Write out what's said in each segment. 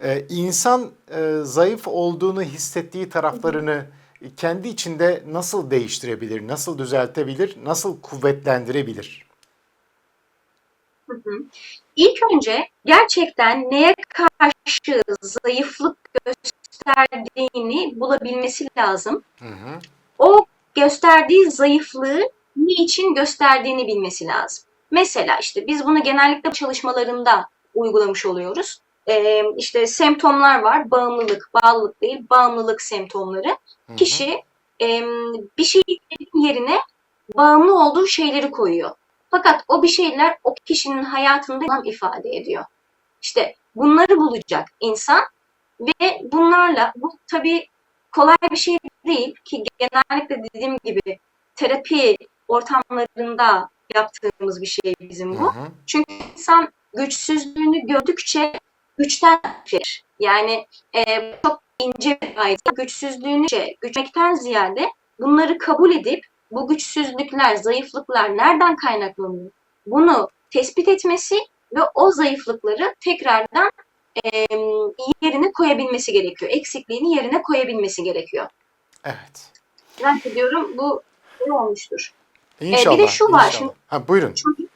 Ee, insan e, zayıf olduğunu hissettiği taraflarını kendi içinde nasıl değiştirebilir, nasıl düzeltebilir, nasıl kuvvetlendirebilir? Hı hı. İlk önce gerçekten neye karşı zayıflık gösterdiğini bulabilmesi lazım. Hı hı. O gösterdiği zayıflığı niçin gösterdiğini bilmesi lazım. Mesela işte biz bunu genellikle çalışmalarında uygulamış oluyoruz. Ee, işte semptomlar var. Bağımlılık, bağlılık değil, bağımlılık semptomları. Hı hı. Kişi e, bir şeylerin yerine bağımlı olduğu şeyleri koyuyor. Fakat o bir şeyler o kişinin hayatında anlam ifade ediyor. İşte bunları bulacak insan ve bunlarla bu tabii kolay bir şey değil ki genellikle dediğim gibi terapi ortamlarında yaptığımız bir şey bizim Hı bu. hı. Çünkü insan güçsüzlüğünü gördükçe güçten verir. Yani e, çok ince bir ayrı. Güçsüzlüğünü şey, güçmekten ziyade bunları kabul edip bu güçsüzlükler, zayıflıklar nereden kaynaklanıyor? Bunu tespit etmesi ve o zayıflıkları tekrardan e, yerine koyabilmesi gerekiyor. Eksikliğini yerine koyabilmesi gerekiyor. Evet. Zannediyorum bu ne olmuştur. İnşallah. bir de şu var, inşallah. şimdi- Ha, buyurun. Çocuk,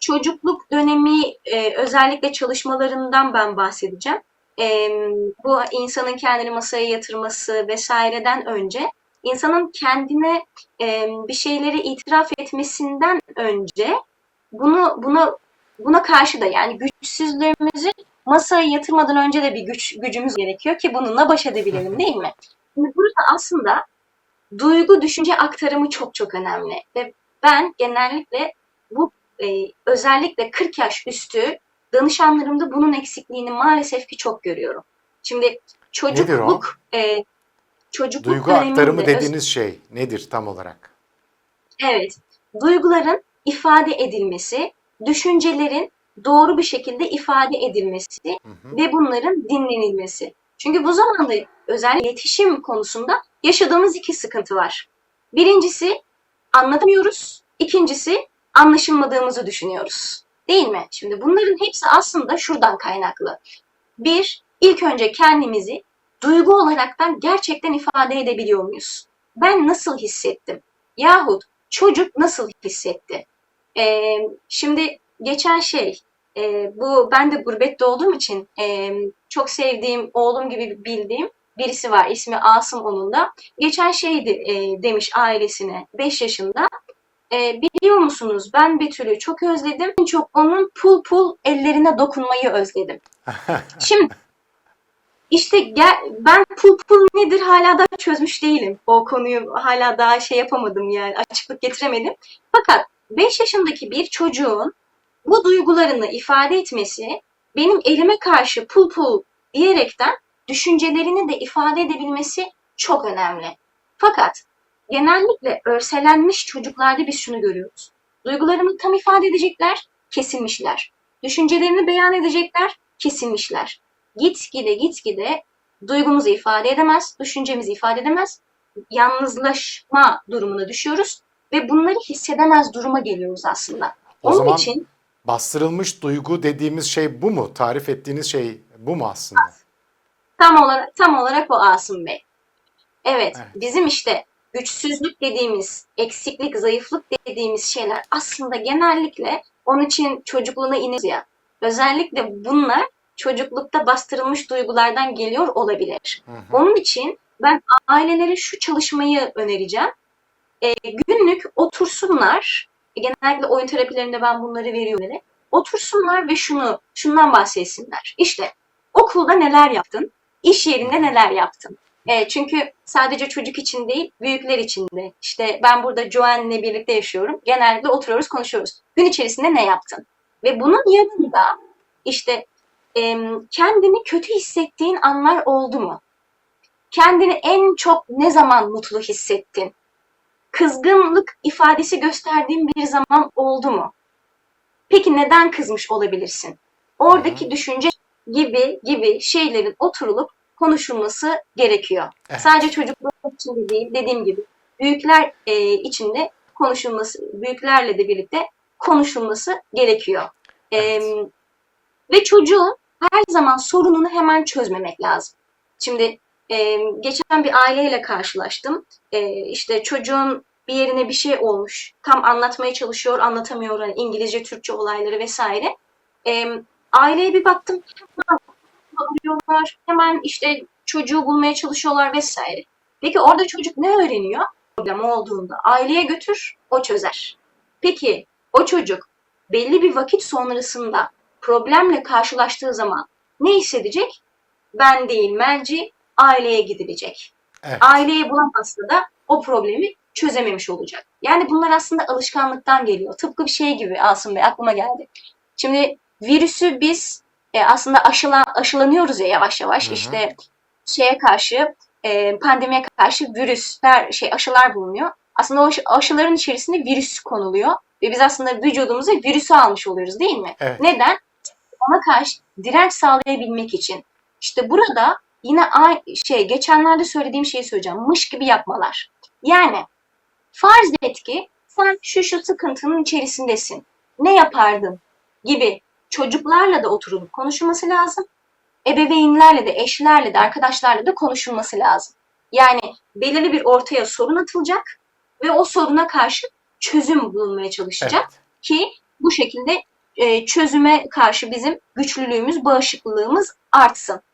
çocukluk dönemi e, özellikle çalışmalarından ben bahsedeceğim. E, bu insanın kendini masaya yatırması vesaireden önce insanın kendine e, bir şeyleri itiraf etmesinden önce bunu buna buna karşı da yani güçsüzlüğümüzü masaya yatırmadan önce de bir güç gücümüz gerekiyor ki bununla baş edebilelim değil mi? Şimdi burada aslında duygu düşünce aktarımı çok çok önemli ve ben genellikle bu e, özellikle 40 yaş üstü danışanlarımda bunun eksikliğini maalesef ki çok görüyorum. Şimdi çocukluk e, çocukluk Duygu aktarımı dediğiniz şey nedir tam olarak? Evet, duyguların ifade edilmesi, düşüncelerin doğru bir şekilde ifade edilmesi Hı hı. ve bunların dinlenilmesi. Çünkü bu zamanda özellikle iletişim konusunda yaşadığımız iki sıkıntı var. Birincisi anlatamıyoruz, ikincisi anlaşılmadığımızı düşünüyoruz. Değil mi? Şimdi bunların hepsi aslında şuradan kaynaklı. Bir, ilk önce kendimizi duygu olaraktan gerçekten ifade edebiliyor muyuz? Ben nasıl hissettim? Yahut çocuk nasıl hissetti? Ee, şimdi geçen şey, e, bu ben de gurbette olduğum için e, çok sevdiğim, oğlum gibi bildiğim birisi var. İsmi Asım onun da. Geçen şeydi e, demiş ailesine 5 yaşında. E, biliyor musunuz ben Betül'ü çok özledim. En çok onun pul pul ellerine dokunmayı özledim. Şimdi işte gel, ben pul pul nedir hala da çözmüş değilim. O konuyu hala daha şey yapamadım yani açıklık getiremedim. Fakat 5 yaşındaki bir çocuğun bu duygularını ifade etmesi benim elime karşı pul pul diyerekten düşüncelerini de ifade edebilmesi çok önemli. Fakat genellikle örselenmiş çocuklarda biz şunu görüyoruz. Duygularını tam ifade edecekler, kesilmişler. Düşüncelerini beyan edecekler, kesilmişler. Gitgide gitgide duygumuzu ifade edemez, düşüncemizi ifade edemez, yalnızlaşma durumuna düşüyoruz ve bunları hissedemez duruma geliyoruz aslında. O Onun zaman için bastırılmış duygu dediğimiz şey bu mu? Tarif ettiğiniz şey bu mu aslında? tam olarak tam olarak o Asım Bey. Evet, Evet. bizim işte güçsüzlük dediğimiz, eksiklik, zayıflık dediğimiz şeyler aslında genellikle onun için çocukluğuna iniyor ya. Özellikle bunlar çocuklukta bastırılmış duygulardan geliyor olabilir. Hı hı. Onun için ben ailelere şu çalışmayı önereceğim. E, günlük otursunlar. Genellikle oyun terapilerinde ben bunları veriyorum. Otursunlar ve şunu şundan bahsetsinler. İşte okulda neler yaptın? İş yerinde neler yaptın? E, çünkü sadece çocuk için değil, büyükler için de. İşte ben burada Joanne'le birlikte yaşıyorum. Genellikle oturuyoruz, konuşuyoruz. Gün içerisinde ne yaptın? Ve bunun yanında işte em, kendini kötü hissettiğin anlar oldu mu? Kendini en çok ne zaman mutlu hissettin? Kızgınlık ifadesi gösterdiğin bir zaman oldu mu? Peki neden kızmış olabilirsin? Oradaki düşünce gibi gibi şeylerin oturulup konuşulması gerekiyor. Evet. Sadece çocuklar için de değil, dediğim gibi büyükler e, için de konuşulması, büyüklerle de birlikte konuşulması gerekiyor. E, Evet. ve çocuğun her zaman sorununu hemen çözmemek lazım. Şimdi e, geçen bir aileyle karşılaştım. E, işte çocuğun bir yerine bir şey olmuş. Tam anlatmaya çalışıyor, anlatamıyor. Hani İngilizce, Türkçe olayları vesaire. E, aileye bir baktım. Hemen arıyorlar. Hemen işte çocuğu bulmaya çalışıyorlar vesaire. Peki orada çocuk ne öğreniyor? Problem olduğunda aileye götür, o çözer. Peki o çocuk belli bir vakit sonrasında problemle karşılaştığı zaman ne hissedecek? Ben değil merci, aileye gidilecek. Evet. Aileyi bulamazsa da o problemi çözememiş olacak. Yani bunlar aslında alışkanlıktan geliyor. Tıpkı bir şey gibi Asım Bey aklıma geldi. Şimdi virüsü biz e, aslında aşılan, aşılanıyoruz ya yavaş yavaş Hı hı. işte şeye karşı e, pandemiye karşı virüsler şey aşılar bulunuyor. Aslında o aşı- aşıların içerisinde virüs konuluyor ve biz aslında vücudumuza virüsü almış oluyoruz değil mi? Evet. Neden? Ona karşı direnç sağlayabilmek için. İşte burada yine şey geçenlerde söylediğim şeyi söyleyeceğim. Mış gibi yapmalar. Yani farz et ki sen şu şu sıkıntının içerisindesin. Ne yapardın? Gibi çocuklarla da oturulup konuşulması lazım. Ebeveynlerle de, eşlerle de, arkadaşlarla da konuşulması lazım. Yani belirli bir ortaya sorun atılacak ve o soruna karşı çözüm bulunmaya çalışacak Evet. ki bu şekilde e, çözüme karşı bizim güçlülüğümüz, bağışıklılığımız artsın.